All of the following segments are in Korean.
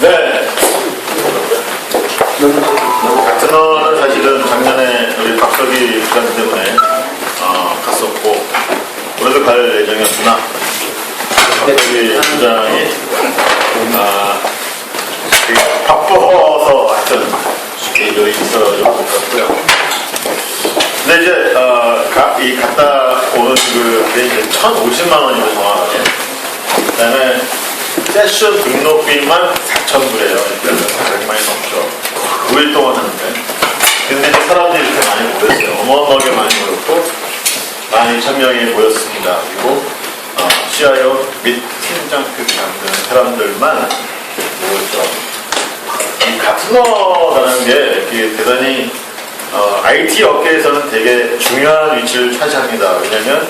네. 가트너는 사실은 작년에 우리 박석기 부장 때문에 어, 갔었고 올해도 갈 예정이었으나 박석기 부장이 아, 되게 바빠서 하여튼 일이 못 갔고요. 근데 이제 어, 가, 이 갔다 오는 그 이제 1,050만 원이고 정확하게 그다음에 세션 등록비만 4,000불이에요. 일단은 400만 이 넘죠. 5일 동안 하는데. 근데 사람들이 이렇게 많이 모였어요. 어마어마하게 많이 모였고, 12,000명이 모였습니다. 그리고, 어, CIO 및 팀장급 만드는 사람들만 모였죠. 이 가트너라는 게 대단히 어, IT 업계에서는 되게 중요한 위치를 차지합니다. 왜냐면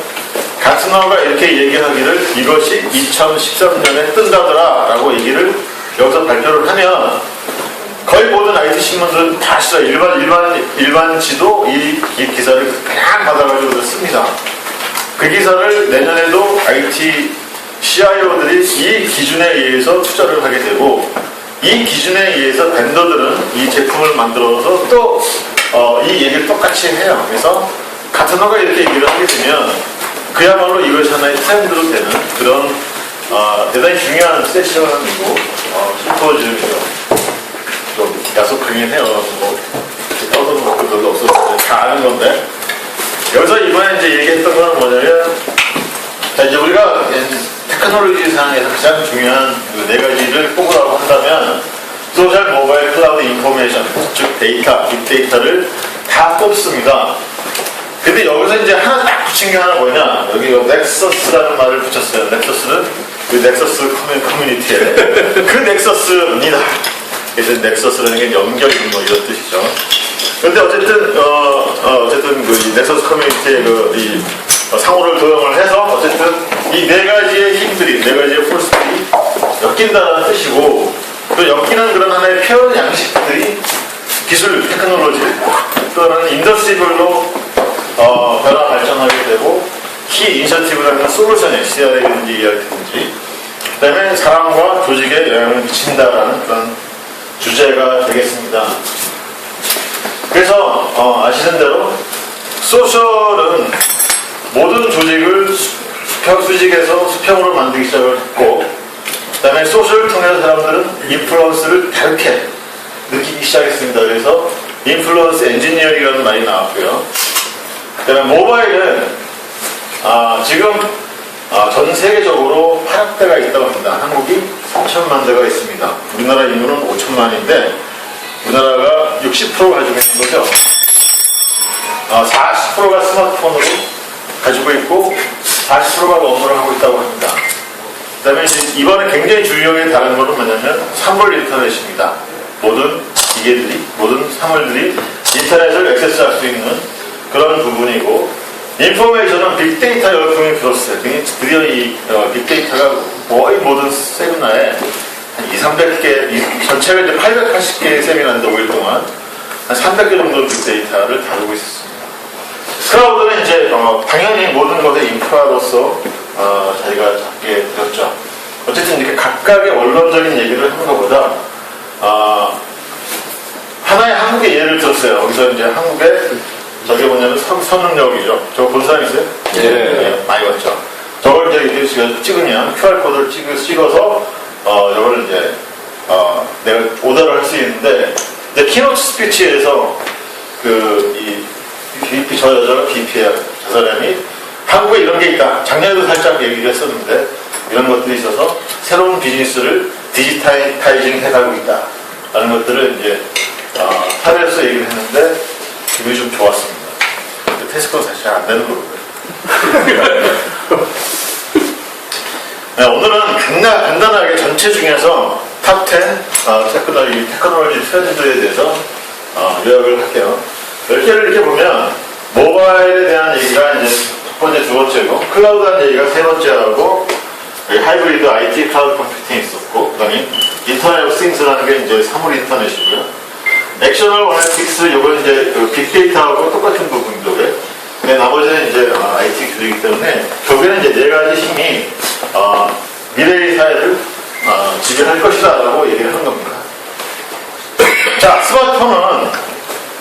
가트너가 이렇게 얘기하기를 이것이 2013년에 뜬다더라 라고 얘기를 여기서 발표를 하면 거의 모든 IT 신문들은 다 써요. 일반, 일반, 일반지도 이, 이 기사를 그냥 받아가지고 씁니다. 그 기사를 내년에도 IT CIO들이 이 기준에 의해서 투자를 하게 되고 이 기준에 의해서 벤더들은 이 제품을 만들어서 또 어, 이 얘기를 똑같이 해요. 그래서 가트너가 이렇게 얘기를 하게 되면 그야말로 이것이 하나의 트렌드로 되는 그런 어, 대단히 중요한 세션이고 어, 심포지움이죠. 좀 야속하긴 해요. 뭐 떠드는 것도 별로 없었는데 다 아는 건데 여기서 이번에 이제 얘기했던 건 뭐냐면 자, 이제 우리가 테크놀로지 상에서 가장 중요한 그 네 가지를 꼽으라고 한다면 소셜 모바일 클라우드 인포메이션, 즉 데이터, 빅데이터를 다 꼽습니다. 근데 여기서 이제 하나 딱 붙인 게 하나 뭐냐? 여기 요 넥서스라는 말을 붙였어요. 넥서스는 그 넥서스 커뮤- 커뮤니티에 그 넥서스입니다. 그래서 넥서스라는 게 연결 뭐 이런 뜻이죠. 근데 어쨌든 어, 어, 쨌든 그이 넥서스 커뮤니티의 그이 상호를 도용을 해서 어쨌든 이 네 가지의 힘들이 네 가지의 포스들이 엮인다는 뜻이고 또 엮이는 그런 하나의 표현 양식들이 기술 테크놀로지 또는 인더스트리별로 어, 변화 발전하게 되고 키 인셔티브라는 솔루션에 CR이든지 ER든지 그다음에 사람과 조직에 영향을 미친다라는 그런 주제가 되겠습니다. 그래서 어, 아시는 대로 소셜은 모든 조직을 수- 수평 수직에서 수평으로 만들기 시작을 했고 그다음에 소셜을 통해서 사람들은 인플루언스를 다르게 느끼기 시작했습니다. 그래서 인플루언스 엔지니어링이라는 말이 나왔고요. 그다음에 모바일은 아, 지금 아, 전 세계적으로 8억 대가 있다고 합니다. 한국이 3천만 대가 있습니다. 우리나라 인구는 5천만인데 우리나라가 60% 가지고 있는 거죠. 아, 40%가 스마트폰으로 가지고 있고 40%가 업무를 하고 있다고 합니다. 그 다음에 이번에 굉장히 중요하게 다른 거는 뭐냐면 산물 인터넷입니다. 모든 기계들이, 모든 사물들이 인터넷을 액세스할 수 있는 그런 부분이고 인포메이션은 빅데이터 열풍이 불었어요. 드디- 드디어 이 어, 빅데이터가 거의 모든 세미나에 한 2, 300개, 이- 전체가 이제 880개의 세미나인데 5일 동안 한 300개 정도 빅데이터를 다루고 있었습니다. 클라우드는 이제 어, 당연히 모든 것의 인프라로서 어, 자리가 잡게 되었죠. 어쨌든 이렇게 각각의 원론적인 얘기를 하는 것보다 어, 하나의 한국의 예를 들었어요. 거기서 이제 한국의 저게 뭐냐면 선, 선능력이죠. 저거 본 사람 있어요? 예. 많이 봤죠. 저걸 이제 이렇게 찍- 찍으면 QR코드를 찍, 찍어서 어, 저걸 이제 어, 내가 오더를 할 수 있는데 이제 키노트 스피치에서 그 이 BP 저 여자가 BP야 저 사람이 한국에 이런 게 있다. 작년에도 살짝 얘기를 했었는데 이런 것들이 있어서 새로운 비즈니스를 디지타이징 해가고 있다. 라는 것들을 이제 어, 사례에서 얘기를 했는데 기분이 좀 좋았습니다. 근데 테스트가 사실 잘 안 되는 거고요. 네, 오늘은 간단, 간단하게 전체 중에서 탑10 어, 테크놀로지, 테크놀로지 트렌드에 대해서 어, 요약을 할게요. 10개를 이렇게 보면 모바일에 대한 얘기가 이제 첫 번째, 두 번째고 클라우드한 얘기가 세 번째하고 하이브리드 IT 클라우드 컴퓨팅이 있었고 그다음에 인터넷 오브 싱스라는 게 이제 사물 인터넷이고요. 액셔널 원액틱스 요건 이제 그 빅데이터하고 똑같은 부분인데 네, 나머지는 이제 어, IT 교육이기 때문에 결국에는 이제 네 가지 힘이 어, 미래의 사회를 어, 지배할 것이다라고 얘기를 한 겁니다. 자, 스마트폰은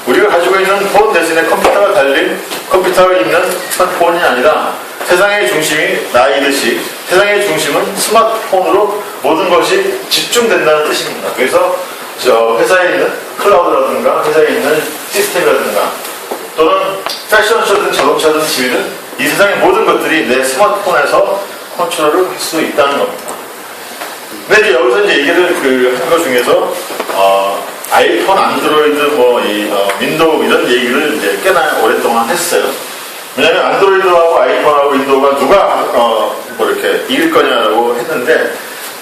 우리가 가지고 있는 폰 대신에 컴퓨터가 달린 컴퓨터가 있는 스마트폰이 아니라 세상의 중심이 나이듯이 세상의 중심은 스마트폰으로 모든 것이 집중된다는 뜻입니다. 그래서 저 회사에 있는 클라우드라든가 회사에 있는 시스템이라든가 또는 패션쇼든 자동차든 지휘든 이 세상의 모든 것들이 내 스마트폰에서 컨트롤을 할 수 있다는 겁니다. 근데 여기서 이제 얘기를 그한 것 중에서 어, 아이폰, 안드로이드, 뭐이 윈도우 이런 얘기를 이제 꽤나 오랫동안 했어요. 왜냐하면 안드로이드하고 아이폰하고 윈도우가 누가 어, 뭐 이렇게 이길 거냐라고 했는데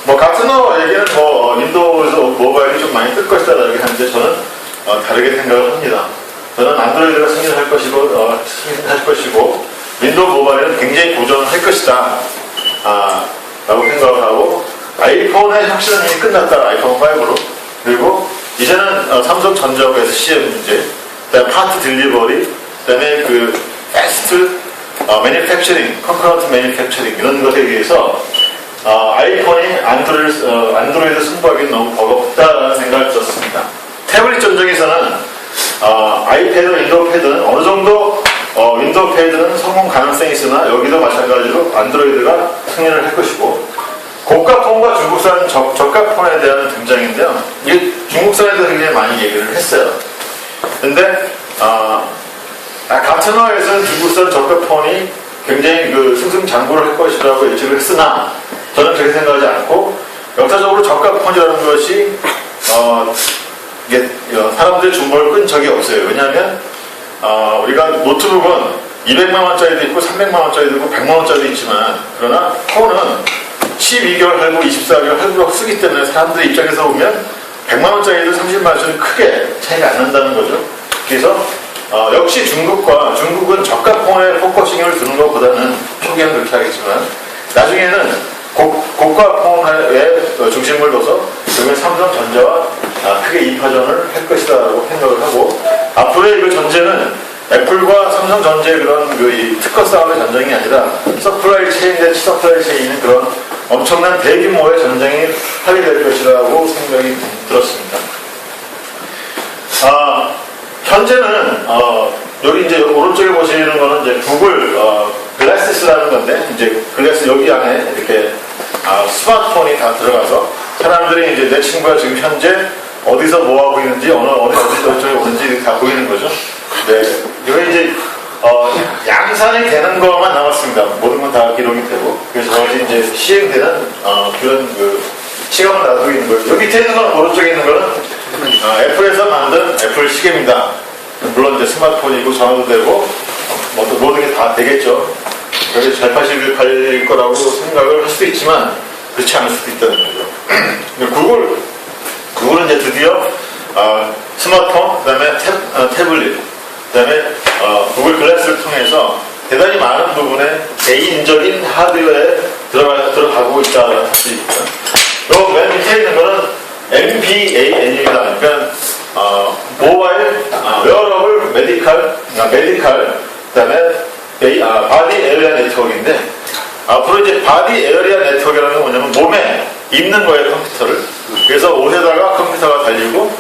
뭐 같은 어 얘기는 뭐 윈도우에서 모바일이 좀 많이 뜰 것이다 이렇게 하는데 저는 어, 다르게 생각을 합니다. 저는 안드로이드가 승리할 것이고 어, 승리할 것이고 윈도우 모바일은 굉장히 도전할 것이다. 아, 라고 생각을 하고 아이폰의 혁신은 이미 끝났다 아이폰 5로 그리고 이제는 어, 삼성 전자하고 SCM 문제 그다음에 파트 딜리버리 그다음에 그 패스트 어, 매니팩처링 컨커런트 매니팩처링 이런 것에 의해서 어, 아이폰이 안드로이드, 어, 안드로이드 승부하기 너무 버겁다라는 생각을 들었습니다 태블릿 전쟁에서는 어, 아이패드, 윈도우 패드는 어느 정도 어, 윈도우 패드는 성공 가능성이 있으나 여기도 마찬가지로 안드로이드가 승리를 할 것이고 고가폰과 중국산 저, 저가폰에 대한 등장인데요. 이게 중국산에도 굉장히 많이 얘기를 했어요. 근데 어, 아, 같은 화에서는 중국산 저가폰이 굉장히 그 승승장구를 할 것이라고 예측을 했으나 저는 그렇게 생각하지 않고 역사적으로 저가폰이라는 것이 어, 이게 어, 사람들의 주목을 끈 적이 없어요. 왜냐하면 어, 우리가 노트북은 200만 원짜리도 있고 300만 원짜리도 있고 100만 원짜리도 있지만 그러나 폰은 12개월 할부, 24개월 할부로 쓰기 때문에 사람들 입장에서 보면 100만 원짜리도 30만 원짜리 크게 차이가 안 난다는 거죠. 그래서 어, 역시 중국과 중국은 저가 폰에 포커싱을 두는 것보다는 초기에는 그렇게 하겠지만 나중에는 고, 고가 폰에 중심을 둬서 그러면 삼성 전자와 아, 크게 이파전을 할 것이다라고 생각을 하고 앞으로의 그 전쟁은 애플과 삼성전자의 그런 그이 특허 싸움의 전쟁이 아니라 서플라이 체인 대 서플라이 체인은 그런 엄청난 대규모의 전쟁이 하게 될 것이라고 생각이 들었습니다. 아, 현재는 어, 여기 이제 오른쪽에 보시는 거는 이제 구글 어, 글래스라는 건데 이제 글래스 여기 안에 이렇게 아, 스마트폰이 다 들어가서 사람들이 이제 내 친구가 지금 현재 어디서 뭐 하고 있는지 어느 어디 어디 어디에 오는지 다 보이는 거죠. 네, 이거 이제 어, 양산이 되는 것만 남았습니다. 모든 건 다 기록이 되고 그래서 저것이 이제 시행되는 어, 그런 그 시간을 놔두고 있는 거예요. 여기 밑에 있는 건 오른쪽에 있는 거는 어, 애플에서 만든 애플 시계입니다. 물론 이제 스마트폰이고 전화도 되고 뭐또 모든 게 다 되겠죠. 그래서 잘 파실 팔릴 거라고 생각을 할 수도 있지만 그렇지 않을 수도 있다는 거죠. 구글 구글은 이제 드디어 어, 스마트폰, 그 다음에 탭, 어, 태블릿, 그 다음에 어, 구글 글래스를 통해서 대단히 많은 부분에 개인적인 하드웨어에 들어가, 들어가고 있다는 사실입니다. 요맨 밑에 있는 거는 MPAN입니다. 그러니까 어, 모바일, 아, 웨어러블, 메디칼, 아, 메디칼, 그다음에 아, 바디 에어리아 네트워크인데 앞으로 이제 바디 에어리아 네트워크라는 건 뭐냐면 몸에 입는 거예요 컴퓨터를. 그래서 옷에다가 컴퓨터가 달리고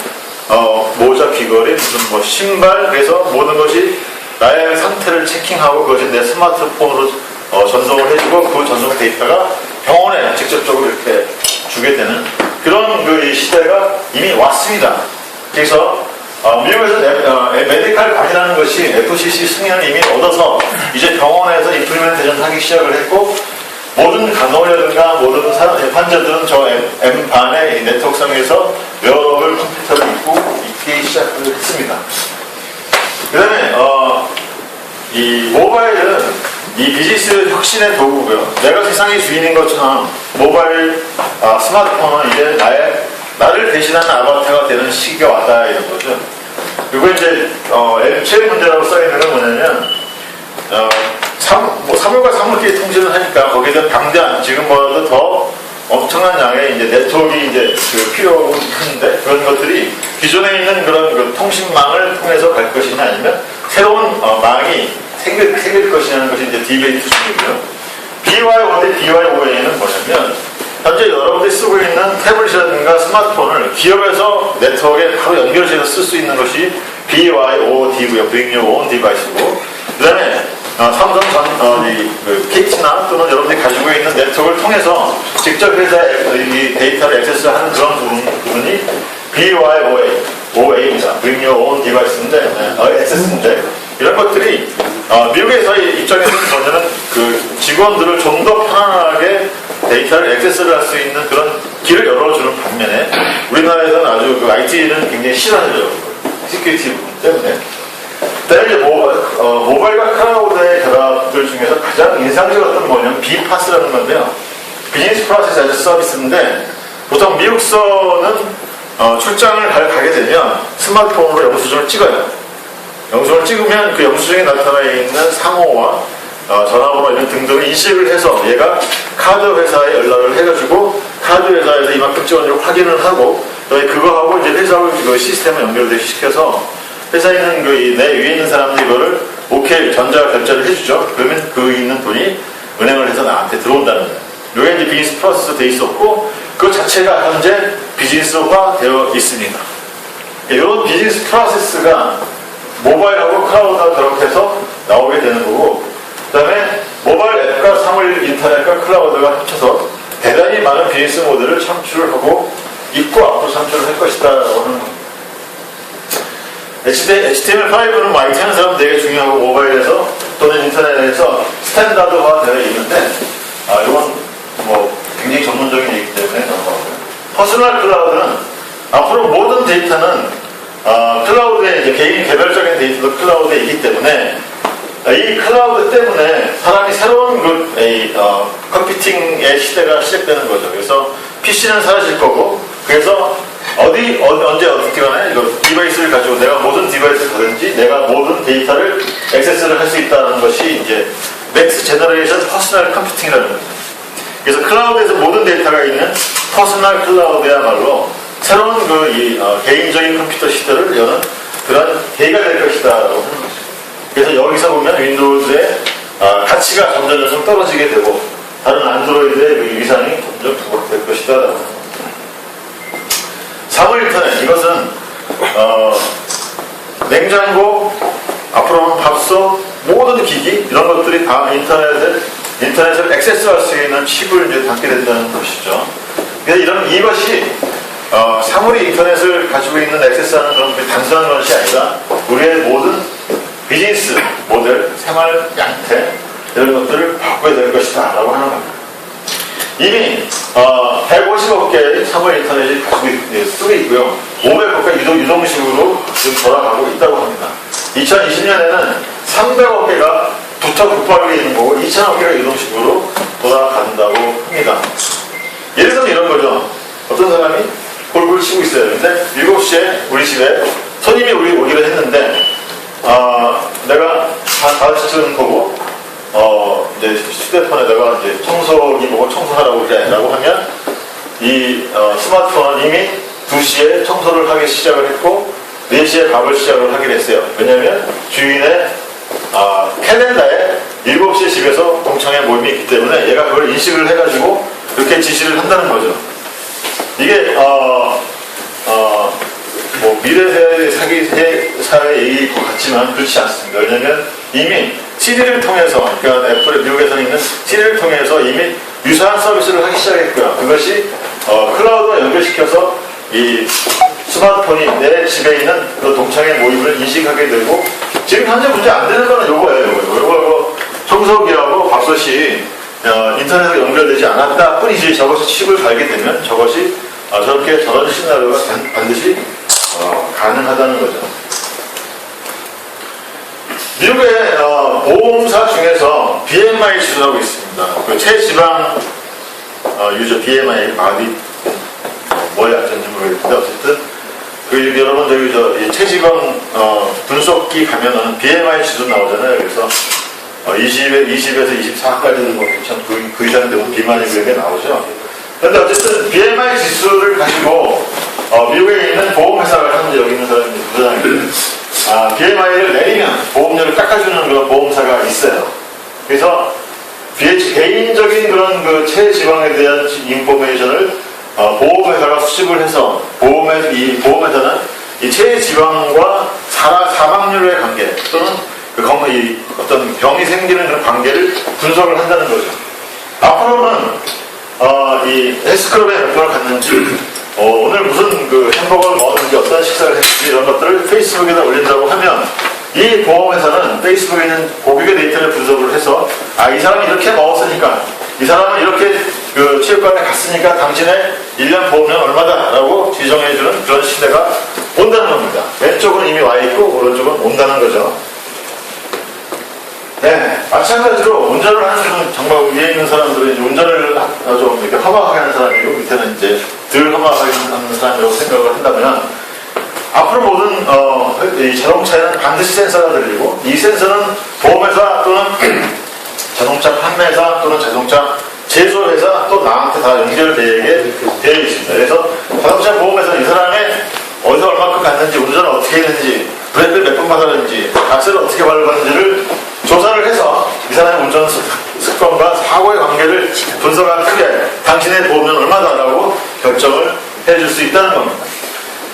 어, 모자, 귀걸이, 무슨 뭐 신발, 그래서 모든 것이 나의 상태를 체킹하고 그것이 내 스마트폰으로 어, 전송을 해주고 그 전송 데이터가 병원에 직접적으로 이렇게 주게 되는 그런 그 시대가 이미 왔습니다. 그래서 어, 미국에서 네- 어, 메디칼 관이라는 것이 FCC 승인을 이미 얻어서 이제 병원에서 인플리멘테이션 하기 시작을 했고 모든 간호라든가 모든 사람, 환자들은 저 M, 반의 네트워크상에서 웨어러블 컴퓨터를 입고 입기 시작을 했습니다. 그 다음에 어, 이 모바일은 이 비즈니스 혁신의 도구고요. 내가 세상의 주인인 것처럼 모바일 아, 스마트폰은 이제 나의 나를 대신하는 아바타가 되는 시기가 왔다 이런 거죠. 그리고 이제 어, 제일 문제라고 써 있는 건 뭐냐면 어, 사무, 뭐 사물과 사물끼리 통신을 하니까 거기에 대한 방대한 지금보다도 더 엄청난 양의 이제 네트워크가 이제 그 하는데 그런 것들이 기존에 있는 그런 그 통신망을 통해서 갈 것이냐 아니면 새로운 어, 망이 생길, 생길 것이냐는 것이 이제 디베이트 중이고요. BYO 대 BYOA는 뭐냐면 현재 여러분들이 쓰고 있는 태블릿이라든가 스마트폰을 기업에서 네트워크에 바로 연결해서 쓸 수 있는 것이 BYOD고요. Bring Your Own Device고 그 다음에 어, 삼성 전, 어, 이, 그, KT나 또는 여러분들이 가지고 있는 네트워크를 통해서 직접 회사에 이 데이터를 액세스하는 그런 부분, 부분이 BYOA, OA입니다. Bring Your Own Device인데, 네, 어, 액세스인데, 이런 것들이 어, 미국에서의 입장에서는 저는 그 직원들을 좀 더 편안하게 데이터를 액세스를 할 수 있는 그런 길을 열어주는 반면에 우리나라에서는 아주 그 IT는 굉장히 싫어하죠. 시큐리티 부분 때문에. 그다음에 이제 모바일, 어, 모바일과 클라우드의 결합들 중에서 가장 인상적이었던 건 뭐냐면 비파스라는 건데요. 비즈니스 프로세스 에즈 서비스인데 보통 미국서는 어, 출장을 가, 가게 되면 스마트폰으로 영수증을 찍어요. 영수증을 찍으면 그 영수증에 나타나 있는 상호와 어, 전화번호 이런 등등을 인식을 해서 얘가 카드 회사에 연락을 해가지고 카드 회사에서 이만큼 찍었는지 확인을 하고 그다음에 그거하고 이제 회사의 그 시스템을 연결되게 시켜서 회사에 있는 그 내 위에 있는 사람들이 이거를 오케이 전자 결제를 해주죠. 그러면 그 있는 돈이 은행을 해서 나한테 들어온다는 거예요. 이게 이제 비즈니스 프로세스 돼 있었고 그 자체가 현재 비즈니스화 되어 있습니다. 이런 비즈니스 프로세스가 모바일하고 클라우드가 결합해서 나오게 되는 거고 그 다음에 모바일 앱과 사물 인터넷과 클라우드가 합쳐서 대단히 많은 비즈니스 모델을 창출을 하고 있고 앞으로 창출을 할 것이다 라고 하는 겁니다. HTML5는 뭐 IT 하는 사람 되게 중요하고 모바일에서 또는 인터넷에서 스탠다드화 되어 있는데 아 이건 뭐 굉장히 전문적인 얘기이기 때문에 넘어가고요. 퍼스널 클라우드는 앞으로 모든 데이터는 어, 클라우드에 이제 개인 개별적인 데이터도 클라우드에 있기 때문에 아, 이 클라우드 때문에 사람이 새로운 그, 이, 어, 컴퓨팅의 시대가 시작되는 거죠. 그래서 PC는 사라질 거고, 그래서 어디, 어, 언제 어떻게 간에 이거 디바이스를 가지고 내가 모든 디바이스를 가든지 내가 모든 데이터를 액세스를 할 수 있다는 것이 이제 넥스 제너레이션 퍼스널 컴퓨팅이라는 거죠. 그래서 클라우드에서 모든 데이터가 있는 퍼스널 클라우드야말로 새로운 그 이, 어, 개인적인 컴퓨터 시대를 여는 그런 계기가 될 거죠. 그래서 여기서 보면 윈도우즈의 아, 가치가 점점 점점 떨어지게 되고 다른 안드로이드의 그 위상이 점점 부각될 것이다. 사물 인터넷 이것은 어, 냉장고 앞으로는 밥솥 모든 기기 이런 것들이 다 인터넷을 인터넷을 액세스할 수 있는 칩을 이제 담게 된다는 것이죠. 그래서 이런 이것이 어, 사물이 인터넷을 가지고 있는 액세스하는 그런 그 단순한 것이 아니라 우리의 모든 비즈니스 모델, 생활 양태 이런 것들을 바꿔야 될 것이다 라고 하는 겁니다. 이미 어, 150억 개의 사물 인터넷이 가지고 있, 예, 쓰고 있고요. 500억 개 유동, 유동식으로 지금 돌아가고 있다고 합니다. 2020년에는 300억 개가 붙어 급하게 있는 거고 2천억 개가 유동식으로 돌아간다고 합니다. 예를 들면 이런 거죠. 어떤 사람이 골프를 치고 있어요. 근데 7시에 우리 집에 손님이 우리 오기로 했는데 아, 내가 가르치는 거고, 어, 이제 휴대폰에다가 이제 청소기 보고 청소하라고 그래. 라고 하면, 이 어, 스마트폰은 이미 2시에 청소를 하기 시작을 했고, 4시에 밥을 시작을 하기로 했어요. 왜냐면 주인의 아, 캘린더에 7시에 집에서 동창회 모임이 있기 때문에 얘가 그걸 인식을 해가지고 이렇게 지시를 한다는 거죠. 이게, 어, 어, 뭐 미래 사회의 사기 사회일 것 같지만 그렇지 않습니다. 왜냐하면 이미 시리를 통해서 그러니까 애플의 미국에서 있는 시리를 통해서 이미 유사한 서비스를 하기 시작했고요. 그것이 어, 클라우드와 연결시켜서 이 스마트폰이 내 집에 있는 그 동창회 모임을 인식하게 되고 지금 현재 문제 안 되는 거는 요거예요. 요거 요거 청소기하고 밥솥이 어, 인터넷에 연결되지 않았다 뿐이지 저것이 칩을 갈게 되면 저것이 아, 저렇게 저런 시나리오가 반- 반드시 어, 가능하다는 거죠. 미국의 어, 보험사 중에서 BMI 지수라고 있습니다. 그 체지방 어, 유저 BMI 마디 뭐야 어쩐지 모르겠는데 어쨌든 그 여러분 저기 저이 체지방 어, 분석기 가면은 BMI 지수 나오잖아요. 그래서 어, 20에, 20에서 24까지 뭐 괜찮, 그, 그 이상 되면 비만이 그게 나오죠. 그런데 어쨌든 BMI 지수를 가지고 어, 미국에 있는 보험회사가 하는데 여기 있는 사람이 부장님 아, BMI를 내리면 보험료를 깎아주는 그런 보험사가 있어요. 그래서 비- 개인적인 그런 그 체지방에 대한 인포메이션을 어, 보험회사가 수집을 해서 보험회 이 보험회사는 이 체지방과 사망률의 관계 또는 그 건- 이 어떤 병이 생기는 그런 관계를 분석을 한다는 거죠. 앞으로는 어, 이 헬스클럽에 몇 번을 갔는지 어, 오늘 무슨 그 햄버거를 먹었는지 어떤 식사를 했는지 이런 것들을 페이스북에다 올린다고 하면 이 보험회사는 페이스북에 있는 고객의 데이터를 분석을 해서 아 이 사람이 이렇게 먹었으니까 이 사람은 이렇게 그 체육관에 갔으니까 당신의 1년 보험료는 얼마다라고 지정해주는 그런 시대가 온다는 겁니다. 왼쪽은 이미 와 있고 오른쪽은 온다는 거죠. 네, 마찬가지로 운전을 하는 분, 정말 위에 있는 사람들은 이제 운전을 하- 좀 이렇게 험하게 하는 사람이고 밑에는 이제 덜 험하게 하는 사람이라고 생각을 한다면 앞으로 모든 어, 이 자동차에는 반드시 센서가 들리고 이 센서는 보험회사 또는 자동차 판매사 또는 자동차 제조회사 또 나한테 다 연결되게 되어 있습니다. 그래서 자동차 보험회사는 이 사람의 어디서 얼마큼 갔는지 운전을 어떻게 했는지 브레이크를 몇 번 받았는지 악셀을 어떻게 밟았는지를 조사를 해서 이 사람의 운전 습- 습관과 사고의 관계를 분석한 후에 당신의 보험료는 얼마다라고 결정을 해줄 수 있다는 겁니다.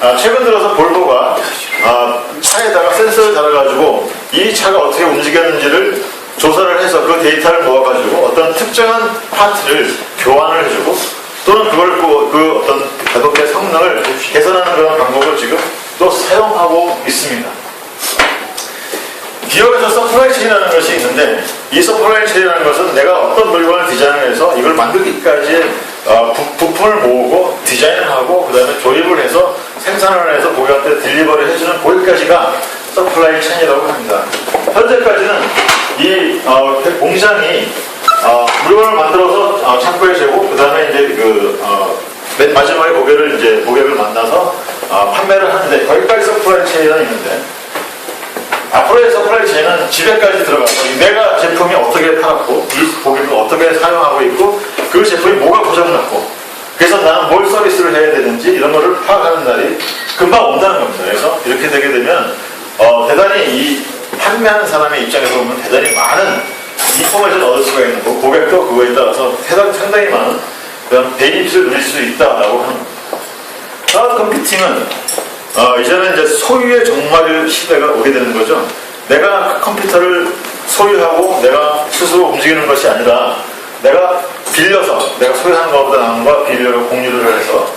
아, 최근 들어서 볼보가 아, 차에다가 센서를 달아가지고 이 차가 어떻게 움직였는지를 조사를 해서 그 데이터를 모아가지고 어떤 특정한 파트를 교환을 해주고 또는 그걸 그, 그 어떤 자동차 성능을 개선하는 그런 방법을 지금 또 사용하고 있습니다. 기업에서 서플라이 체인이라는 것이 있는데 이 서플라이 체인이라는 것은 내가 어떤 물건을 디자인을 해서 이걸 만들기까지 어, 부, 부품을 모으고 디자인을 하고 그 다음에 조립을 해서 생산을 해서 고객한테 딜리버리 해주는 거기까지가 서플라이 체인이라고 합니다. 현재까지는 이 어, 공장이 어, 물건을 만들어서 어, 창고에 재고 그 다음에 이제 그 어, 맨 마지막에 고객을 이제 고객을 만나서 어, 판매를 하는데 거기까지 서플라이 체인은 있는데 앞으로의 체인은 집에까지 들어가서 내가 제품이 어떻게 팔았고 이 고객을 어떻게 사용하고 있고 그 제품이 뭐가 고장났고 그래서 나는 뭘 서비스를 해야 되는지 이런 거를 파악하는 날이 금방 온다는 겁니다. 그래서 이렇게 되게 되면 어, 대단히 이 판매하는 사람의 입장에서 보면 대단히 많은 인포메이션을 얻을 수가 있는 거고 고객도 그거에 따라서 대단히 상당히 많은 그런 베니핏을 누릴 수 있다라고 합니다. 클라우드 컴퓨팅은 어, 이제는 이제 소유의 종말 시대가 오게 되는 거죠. 내가 컴퓨터를 소유하고 내가 스스로 움직이는 것이 아니라 내가 빌려서 내가 소유하는 것보다 거 빌려고 공유를 해서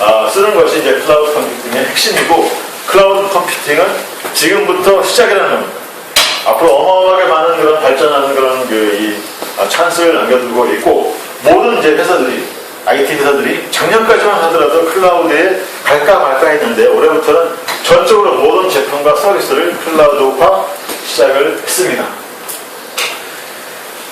아, 쓰는 것이 이제 클라우드 컴퓨팅의 핵심이고 클라우드 컴퓨팅은 지금부터 시작이라는 겁니다. 앞으로 어마어마하게 많은 그런 발전하는 그런 그이 아, 찬스를 남겨두고 있고 모든 이제 회사들이 IT 회사들이 작년까지만 하더라도 클라우드에 갈까 말까 했는데 올해부터는 전적으로 모든 제품과 서비스를 클라우드화 시작을 했습니다.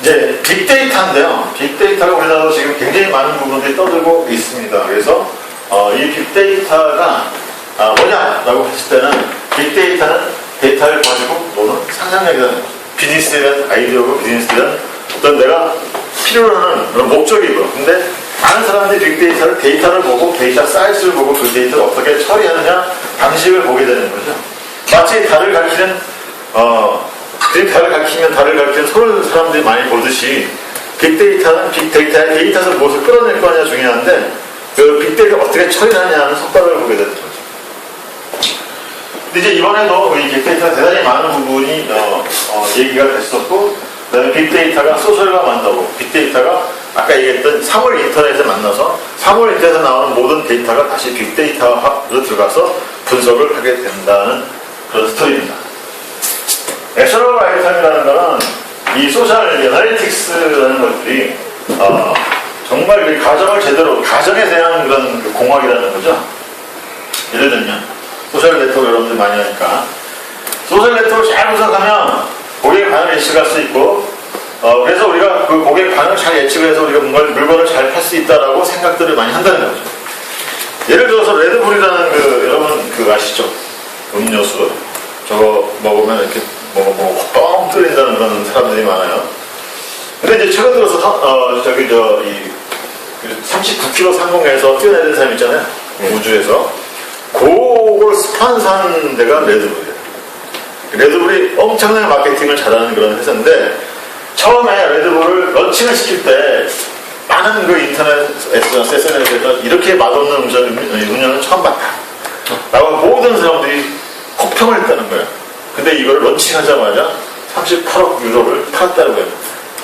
이제 빅데이터인데요. 빅데이터가 우리나라도 지금 굉장히 많은 부분들이 떠들고 있습니다. 그래서 어, 이 빅데이터가 아, 뭐냐라고 했을 때는 빅데이터는 데이터를 가지고 노는 상상력이라는 거죠. 비즈니스에 대한 아이디어고 비즈니스에 대한 어떤 내가 필요로 하는 목적이고 근데 많은 사람들이 빅데이터를 데이터를 보고 데이터 사이즈를 보고 그 데이터를 어떻게 처리하느냐 방식을 보게 되는 거죠. 마치 달을 가리키는 어, 그 달을 가리키면 달을 가리키는 손을 사람들이 많이 보듯이 빅데이터는 빅데이터의 데이터에서 무엇을 끌어낼 거냐 중요한데 그 빅데이터 어떻게 처리하느냐는 속도를 보게 되는 거죠. 근데 이제 이번에도 이 빅데이터가 대단히 많은 부분이 어, 어, 얘기가 됐었고 그다음에 빅데이터가 소설과 만나고 빅데이터가 아까 얘기했던 3월 인터넷에 만나서 3월 인터넷에 나오는 모든 데이터가 다시 빅데이터로 들어가서 분석을 하게 된다는 그런 스토리입니다. 액션을 아이템이라는 거는 이 소셜 애널리틱스라는 것들이 어, 정말 이 가정을 제대로 가정에 대한 그런 그 공학이라는 거죠. 예를 들면 소셜 네트워크 여러분들 많이 하니까 소셜 네트워크 잘 분석하면 반응을 예측할 수 있고 어, 그래서 우리가 그 고객 반응을 잘 예측해서 우리가 뭔가 물건을 잘 팔 수 있다라고 생각들을 많이 한다는 거죠. 예를 들어서 레드불이라는 그 여러분 그 아시죠? 음료수 저거 먹으면 이렇게 뭐뭐뻥 뚫린다는 그런 사람들이 많아요. 근데 이제 최근 들어서 서- 어, 저기 저이 39km 상공에서 뛰어내린 사람 있잖아요. 우주에서 그걸 스판사한 데가 레드불이에요. 레드불이 엄청나게 마케팅을 잘하는 그런 회사인데 처음에 레드불을 런칭을 시킬 때 많은 그 인터넷 SNS에서 이렇게 맛없는 운전, 운전은 처음 봤다. 라고 모든 사람들이 혹평을 했다는 거예요. 근데 이걸 런칭하자마자 38억 유로를 팔았다는 거예요.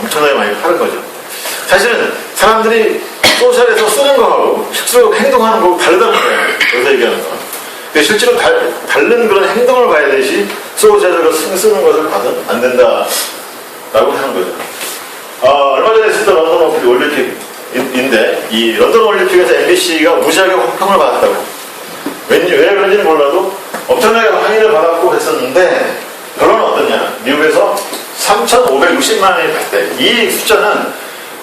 엄청나게 많이 파는 거죠. 사실은 사람들이 소셜에서 쓰는 거하고 실제로 행동하는 거하고 다르다는 거예요. 여기서 얘기하는 거. 근데 실제로 달, 다른 그런 행동을 봐야 되지 소셜에서 쓰- 쓰는 것을 봐서는 안 된다 라고 하는 거죠. 어, 얼마 전에 있었던 런던 올림픽인데 이 런던 올림픽에서 MBC가 무지하게 혹평을 받았다고. 왠지 왜 그런지는 몰라도 엄청나게 항의를 받았고 했었는데 결론은 어떠냐? 미국에서 3,560만 원이 봤대. 이 숫자는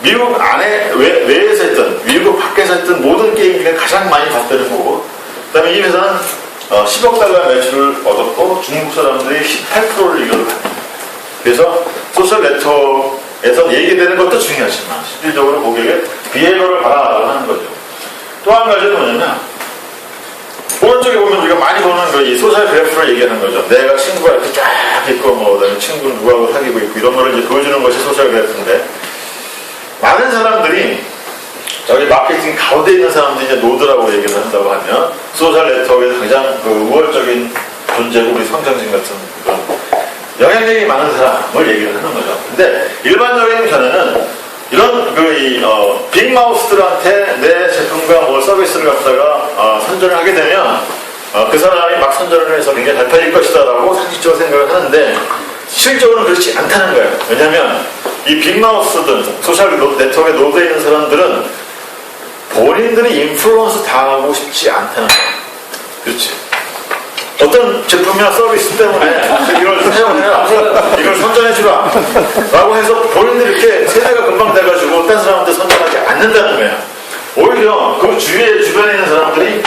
미국 안에 외, 외에서 했던 미국 밖에서 했던 모든 게임 중에 가장 많이 봤다는 거고 그다음에 이 회사는 어, 10억 달러 매출을 얻었고 중국 사람들이 18%를 이걸 받습니다. 그래서 소셜 네트워크에서 얘기되는 것도 중요하지만 실질적으로 고객의 비해결을 바라라고 하는 거죠. 또 한 가지는 뭐냐면 오른쪽에 보면 우리가 많이 보는 그 이 소셜 그래프를 얘기하는 거죠. 내가 친구가 이렇게 쫙 있고 뭐 그다음에 친구는 누구하고 사귀고 있고 이런 거를 이제 보여주는 것이 소셜 그래프인데 많은 사람들이 저기 마케팅 가운데 있는 사람들이 이제 노드라고 얘기를 한다고 하면 소셜 네트워크에서 가장 그 우월적인 존재고 우리 성장진 같은 그런 영향력이 많은 사람을 얘기를 하는 거죠. 근데 일반적인 견해는 이런 그, 이, 어, 빅마우스들한테 내 제품과 뭐 서비스를 갖다가 어, 선전을 하게 되면 어, 그 사람이 막 선전을 해서 굉장히 잘 팔릴 것이다라고 상식적으로 생각을 하는데 실질적으로는 그렇지 않다는 거예요. 왜냐하면 이 빅마우스든 소셜 노- 네트워크에 노드에 있는 사람들은 본인들이 인플루언스 당하고 싶지 않다는 거예요. 그렇지. 어떤 제품이나 서비스 때문에 이걸 사용해라, 이걸 선전해주라 라고 해서 본인들이 이렇게 세대가 금방 돼가지고 딴 사람한테 선전하지 않는다는 거예요. 오히려 그 주위에 주변에 있는 사람들이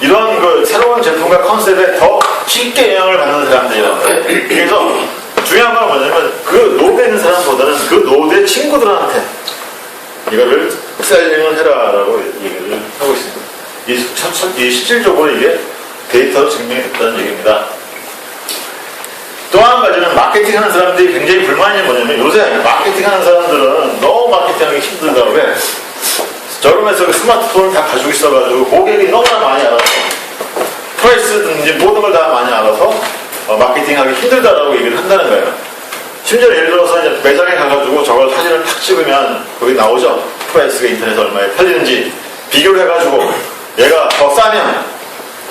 이런 그 새로운 제품과 컨셉에 더 쉽게 영향을 받는 사람들이라는 거예요. 그래서 중요한 건 뭐냐면 그 노드에 있는 사람보다는 그 노드의 친구들한테 이거를 셀링을 해라라고 얘기를 하고 있습니다. 이, 첫- 첫- 이 실질적으로 이게 데이터로 증명이 됐다는 얘기입니다. 또 한 가지는 마케팅 하는 사람들이 굉장히 불만이 뭐냐면 요새 마케팅 하는 사람들은 너무 마케팅 하기 힘들다고 해. 저렴해서 그 스마트폰을 다 가지고 있어가지고 고객이 너무나 많이 알아서 프라이스든지 모든 걸 다 많이 알아서 어, 마케팅하기 힘들다라고 얘기를 한다는 거예요. 심지어 예를 들어서 이제 매장에 가가지고 저걸 사진을 탁 찍으면 거기 나오죠. 프라이스가 인터넷에 얼마에 팔리는지 비교를 해가지고 얘가 더 싸면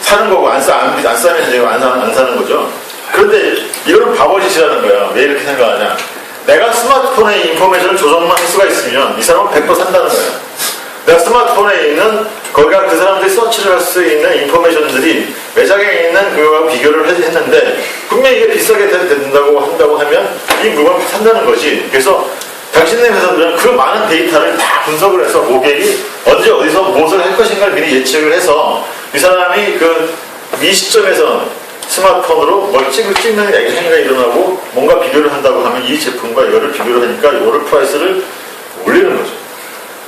사는 거고 안, 싸, 안, 안 싸면 이제 안, 사, 안 사는 거죠. 그런데 이거는 바보짓이라는 거야. 왜 이렇게 생각하냐. 내가 스마트폰에 인포메이션을 조정만 할 수가 있으면 이 사람은 100% 산다는 거야. 내가 스마트폰에 있는 거기가 그 사람들이 서치를 할 수 있는 인포메이션들이 매장에 있는 그거와 비교를 했- 했는데 분명히 이게 비싸게 된- 된다고 한다고 하면 이 물건 산다는 거지. 그래서 당신네 회사들은 그 많은 데이터를 다 분석을 해서 고객이 언제 어디서 무엇을 할 것인가를 미리 예측을 해서 이 사람이 그 이 시점에서 스마트폰으로 뭘 찍을 찍는 행위가 일어나고 뭔가 비교를 한다고 하면 이 제품과 이거를 비교를 하니까 이거를 프라이스를 올리는 거죠.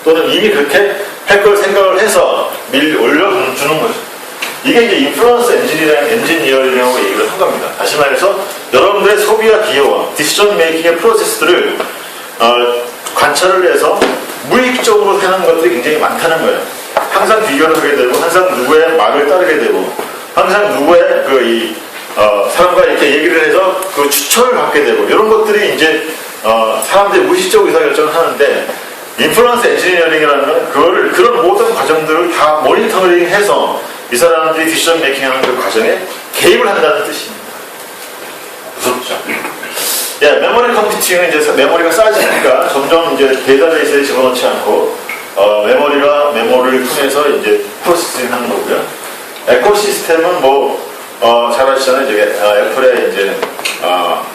또는 이미 그렇게 할 걸 생각을 해서 미리 올려주는 거죠. 이게 이제 인플루언스 엔지니어링, 엔지니어링이라고 얘기를 한 겁니다. 다시 말해서 여러분들의 소비와 기여와 디시전 메이킹의 프로세스들을 어, 관찰을 해서 무의식적으로 하는 것들이 굉장히 많다는 거예요. 항상 비교를 하게 되고, 항상 누구의 말을 따르게 되고, 항상 누구의 그 이, 어, 사람과 이렇게 얘기를 해서 그 추천을 받게 되고, 이런 것들이 이제 어, 사람들이 무의식적으로 의사결정을 하는데, 인플루언스 엔지니어링이라는 건 그거를, 그런 모든 과정들을 다 모니터링 해서 이 사람들이 디시전 메이킹 하는 그 과정에 개입을 한다는 뜻입니다. 무섭죠? 예, 메모리 컴퓨팅은 이제 메모리가 싸지니까 점점 이제 데이터베이스에 집어넣지 않고 어, 메모리가 메모리를 통해서 이제 프로세싱 하는 거고요. 에코시스템은 뭐, 어, 잘 아시잖아요. 이제 어, 애플의 이제 어,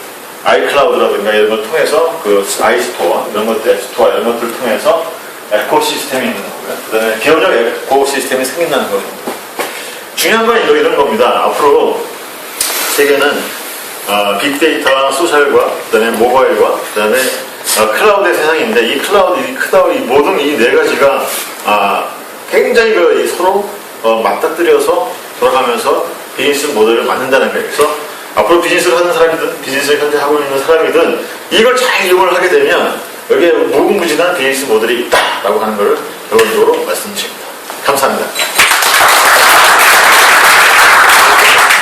아이클라우드라든가 이런 걸 통해서 그 아이스토어 이런 것들 앱스토어 이런 것들을 통해서 에코시스템이 있는 거고요. 그 다음에 기업적 에코시스템이 생긴다는 겁니다. 중요한 건 이런 겁니다. 앞으로 세계는 어, 빅데이터와 소셜과 그다음에 모바일과 그다음에 어, 클라우드의 세상인데 이 클라우드, 이 클라우드 이 모든 이 네 가지가 아, 굉장히 그 서로 어, 맞닥뜨려서 돌아가면서 비즈니스 모델을 만든다는 거예요. 그래서 앞으로 비즈니스를 하는 사람이든 비즈니스를 현재 하고 있는 사람이든 이걸 잘 이용을 하게 되면 여기에 무궁무진한 비즈니스 모델이 있다라고 하는 것을 결론적으로 말씀드립니다. 감사합니다.